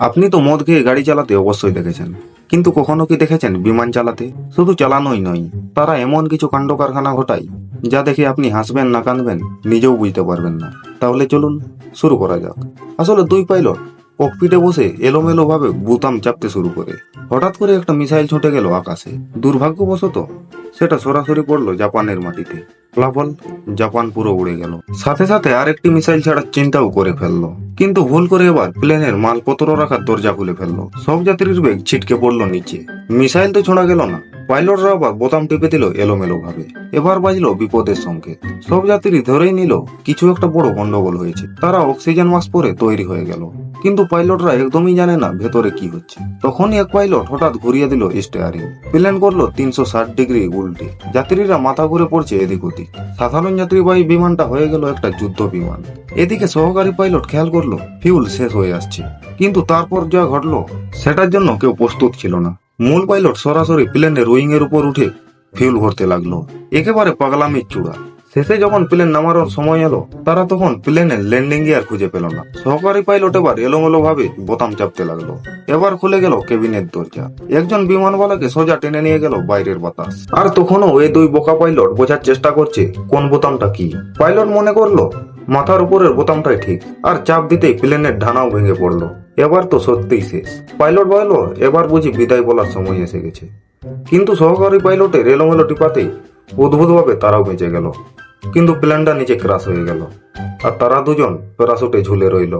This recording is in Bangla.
আপনি তো মদ খেয়ে গাড়ি চালাতে অবশ্যই দেখেছেন। কিন্তু কখনো কি দেখেছেন বিমান চালাতে? শুধু চালানোই নয়, তারা এমন কিছু কাণ্ড কারখানা ঘটায়, যা দেখে আপনি হাসবেন না কাঁদবেন, নিজেও বুঝতে পারবেন না। তাহলে চলুন, শুরু করা যাক। আসলে দুই পাইলট ককপিটে বসে এলোমেলো ভাবে বুতাম চাপতে শুরু করে। হঠাৎ করে একটা মিসাইল ছুটে গেল আকাশে। দুর্ভাগ্যবশত, সেটা সরাসরি পড়ল জাপানের মাটিতে। ফলাফল জাপান পুরো উড়ে গেল। সাথে সাথে আরেকটি মিসাইল ছাড়ার চিন্তাও করে ফেলল। কিন্তু ভুল করে এবার প্লেনের মালপত্র রাখার দরজা খুলে ফেলল। সব যাত্রীর বেগ ছিটকে পড়ল নিচে। মিসাইল তো ছোড়া গেল না। পাইলটরা আবার বোতাম টিপে দিল এলোমেলো ভাবে এবার বাজলো বিপদের সংকেত। সব যাত্রী ধরেই নিল, কিছু একটা বড় গন্ডগোল হয়েছে। তারা অক্সিজেন মাস্ক পরে তৈরি হয়ে গেল। কিন্তু পাইলটরা একদমই জানে না ভেতরে কি হচ্ছে। তখনই এক পাইলট হঠাৎ ঘুরিয়ে দিল স্টেয়ারিং। প্লেন করল তিনশো ষাট ডিগ্রি উল্টে। যাত্রীরা মাথা ঘুরে পড়ছে এদিক ওদিক। সাধারণ যাত্রীবাহী বিমানটা হয়ে গেল একটা যুদ্ধ বিমান। এদিকে সহকারী পাইলট খেয়াল করল, ফিউল শেষ হয়ে আসছে। কিন্তু তারপর যা ঘটলো, সেটার জন্য কেউ প্রস্তুত ছিল না। মূল পাইলট সরাসরি প্লেনের রোয়িং এর উপর উঠে ফিউল ভরতে লাগল। একেবারে পাগলামির চূড়া। শেষে যখন প্লেন নামানোর সময় এলো, তারা তখন প্লেনের ল্যান্ডিং গিয়ার খুঁজে পেল না। সহকারী পাইলট এবার এলোমেলো ভাবে বোতাম চাপতে লাগল। এবার খুলে গেল কেবিনের দরজা। একজন বিমানওয়ালাকে সোজা টেনে নিয়ে গেল বাইরের বাতাস। আর তখনও এই দুই বোকা পাইলট বোঝার চেষ্টা করছে, কোন বোতামটা কি? পাইলট মনে করল, মাথার উপরের বোতামটাই ঠিক, আর চাপ দিতেই প্লেনের ঢানাও ভেঙে পড়ল। এবার তো সত্যিই শেষ। পাইলট বলল এবার বুঝি বিদায় বলার সময় এসে গেছে। কিন্তু সহকারী পাইলটের এলোমেলো টিপাতেই অদ্ভুতভাবে তারাও বেঁচে গেল। কিন্তু প্ল্যানটা নিচে ক্রাশ হয়ে গেল। আর তারা দুজন প্যারাসুটে ঝুলে রইল।